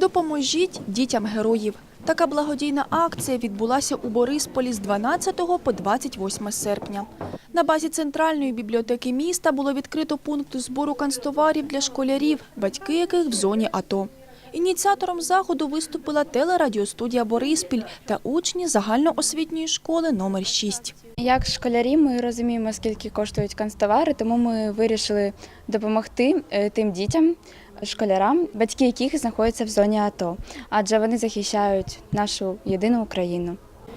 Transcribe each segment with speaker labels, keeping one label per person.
Speaker 1: Допоможіть дітям героїв. Така благодійна акція відбулася у Борисполі з 12 по 28 серпня. На базі центральної бібліотеки міста було відкрито пункт збору канцтоварів для школярів, батьки яких в зоні АТО. Ініціатором заходу виступила телерадіостудія Бориспіль та учні загальноосвітньої школи номер 6.
Speaker 2: Як школярі, ми розуміємо, скільки коштують канцтовари, тому ми вирішили допомогти е, тим дітям, школярам, батьки яких знаходяться в зоні АТО, адже вони захищають нашу єдину Україну.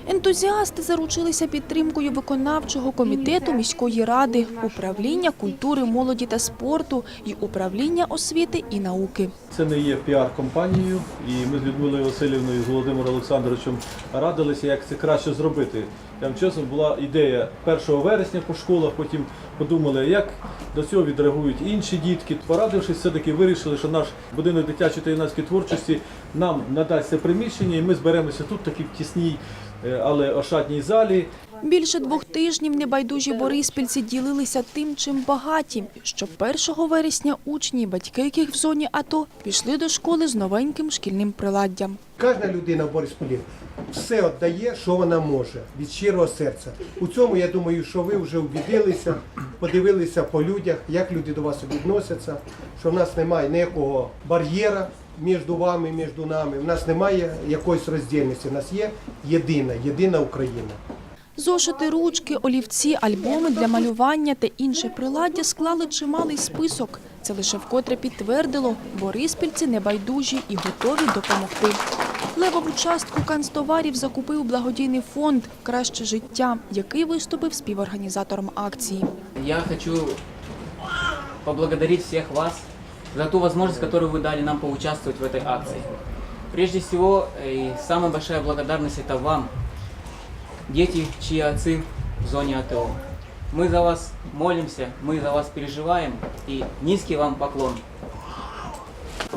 Speaker 1: Ентузіасти заручилися підтримкою виконавчого комітету міської ради, управління культури, молоді та спорту і управління освіти і науки.
Speaker 3: Це не є піар-компанією, і ми з Людмилою Васильівною з Володимиром Олександровичем радилися, як це краще зробити. Там чесно була ідея 1 вересня по школах, потім подумали, як до цього відреагують інші дітки. Порадившись, все-таки вирішили, що наш будинок дитячої та юнацької творчості нам надасть це приміщення, і ми зберемося тут, такі в тісній, але ошатній залі.
Speaker 1: Більше двох тижнів небайдужі бориспільці ділилися тим, чим багаті, що 1 вересня учні, батьки яких в зоні АТО, пішли до школи з новеньким шкільним приладдям.
Speaker 4: Кожна людина в Борисполі все віддає, що вона може від щирого серця. У цьому я думаю, що ви вже убідилися, подивилися по людях, як люди до вас відносяться, що в нас немає ніякого бар'єра між вами, між нами. В нас немає якоїсь роздільності. У нас є єдина, єдина Україна.
Speaker 1: Зошити, ручки, олівці, альбоми для малювання та інше приладдя склали чималий список. Це лише вкотре підтвердило, бориспільці небайдужі і готові допомогти. Левову частку канцтоварів закупив благодійний фонд Краще життя, який виступив співорганізатором акції.
Speaker 5: Я хочу поблагодарить всех вас за ту возможность, которую вы дали нам поучаствовать в этой акции. Прежде всего, э, и самая большая благодарность это вам, дети, чьи отцы в зоне АТО. Мы за вас молимся, мы за вас переживаем и низкий вам поклон.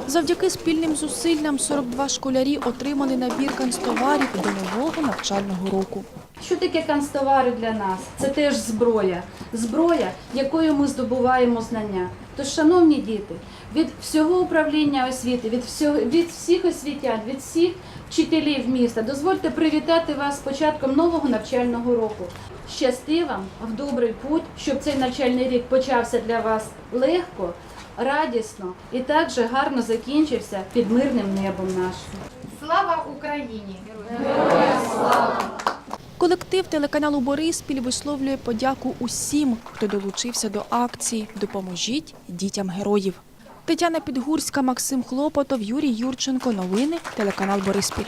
Speaker 1: Завдяки спільним зусиллям 42 школярі отримали набір канцтоварів до нового навчального року.
Speaker 6: Що таке канцтовари для нас? Це теж зброя. Зброя, якою ми здобуваємо знання. Тож, шановні діти, від всього управління освіти, від всього від всіх освітян, від всіх вчителів міста, дозвольте привітати вас з початком нового навчального року. Щасти вам в добрий путь, щоб цей навчальний рік почався для вас легко, радісно і також гарно закінчився під мирним небом нашим.
Speaker 7: Слава Україні!
Speaker 1: Колектив телеканалу Бориспіль висловлює подяку усім, хто долучився до акції Допоможіть дітям героїв. Тетяна Підгурська, Максим Хлопотов, Юрій Юрченко. Новини телеканал Бориспіль.